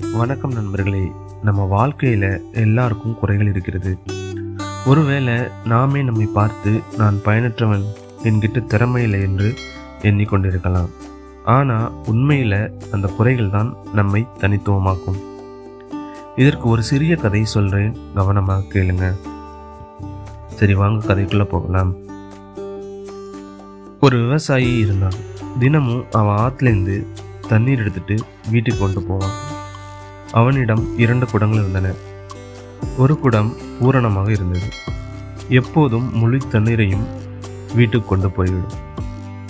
வணக்கம் நண்பர்களே. நம்ம வாழ்க்கையில் எல்லாருக்கும் குறைகள் இருக்கிறது. ஒருவேளை நாமே நம்மை பார்த்து நான் பயனற்றவன் என்கிட்ட திறமையில்லை என்று எண்ணிக்கொண்டிருக்கலாம். ஆனால் உண்மையில் அந்த குறைகள் தான் நம்மை தனித்துவமாக்கும். இதற்கு ஒரு சிறிய கதை சொல்கிறேன் கவனமாக கேளுங்க. சரி வாங்க கதைக்குள்ளே போகலாம். ஒரு விவசாயி இருந்தான். தினமும் அவன் ஆற்றுலேருந்து தண்ணீர் எடுத்துட்டு வீட்டுக்கு கொண்டு போவான். அவனிடம் இரண்டு குடங்கள் இருந்தன. ஒரு குடம் பூரணமாக இருந்தது. எப்போதும் முழு தண்ணீரையும் வீட்டுக்கு கொண்டு போய்விடும்.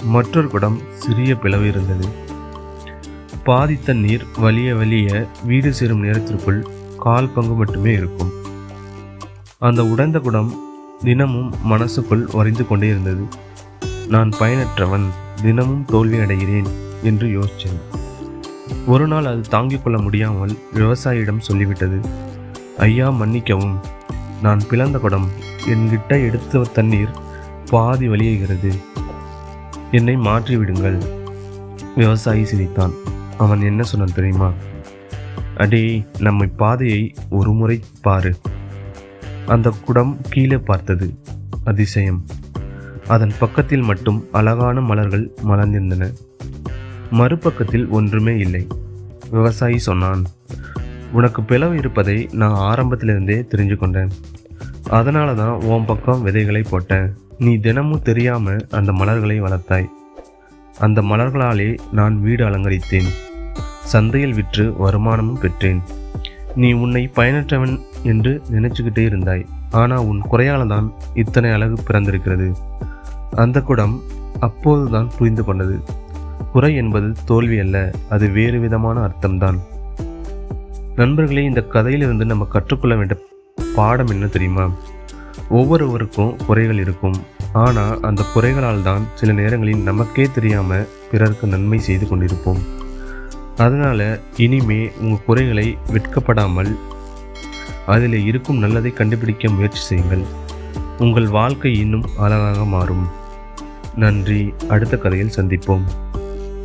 மற்றொரு குடம் சிறிய பிளவு இருந்தது. பாதி தண்ணீர் வலிய வலிய வீடு சேரும் நேரத்திற்குள் கால் பங்கு மட்டுமே இருக்கும். அந்த உடைந்த குடம் தினமும் மனசுக்குள் வரைந்து கொண்டே இருந்தது. நான் பயனற்றவன் தினமும் தோல்வி அடைகிறேன் என்று யோசித்தேன். ஒரு நாள் அது தாங்கிக் கொள்ள முடியாமல் விவசாயியிடம் சொல்லிவிட்டது. ஐயா மன்னிக்கவும். நான் பிளந்த குடம். என்கிட்ட எடுத்த தண்ணீர் பாதி வழியுகிறது. என்னை மாற்றிவிடுங்கள். விவசாயி சிரித்தான். அவன் என்ன சொன்னான் தெரியுமா? அடே நம்மை பாதையை ஒரு முறை பாரு. அந்த குடம் கீழே பார்த்தது அதிசயம். அதன் பக்கத்தில் மட்டும் அழகான மலர்கள் மலர்ந்திருந்தன. மறுபக்கத்தில் ஒன்றுமே இல்லை. விவசாயி சொன்னான் உனக்கு பிளவு இருப்பதை நான் ஆரம்பத்திலிருந்தே தெரிஞ்சு கொண்டேன். அதனால தான் உன் பக்கம் விதைகளை போட்டேன். நீ தினமும் தெரியாமல் அந்த மலர்களை வளர்த்தாய். அந்த மலர்களாலே நான் வீடு அலங்கரித்தேன். சந்தையில் விற்று வருமானமும் பெற்றேன். நீ உன்னை பயனற்றவன் என்று நினைச்சுக்கிட்டே இருந்தாய். ஆனால் உன் குறையால தான் இத்தனை அழகு பிறந்திருக்கிறது. அந்த குடம் அப்போதுதான் புரிந்து கொண்டது. குறை என்பது தோல்வி அல்ல அது வேறு விதமான அர்த்தம்தான். நண்பர்களே இந்த கதையிலிருந்து நம்ம கற்றுக்கொள்ள வேண்டிய பாடம் என்ன தெரியுமா? ஒவ்வொருவருக்கும் குறைகள் இருக்கும். ஆனால் அந்த குறைகளால் தான் சில நேரங்களில் நமக்கே தெரியாமல் பிறருக்கு நன்மை செய்து கொண்டிருப்போம். அதனால் இனிமே உங்கள் குறைகளை வெட்கப்படாமல் அதில் இருக்கும் நல்லதை கண்டுபிடிக்க முயற்சி செய்யுங்கள். உங்கள் வாழ்க்கை இன்னும் அழகாக மாறும். நன்றி. அடுத்த கதையில் சந்திப்போம்.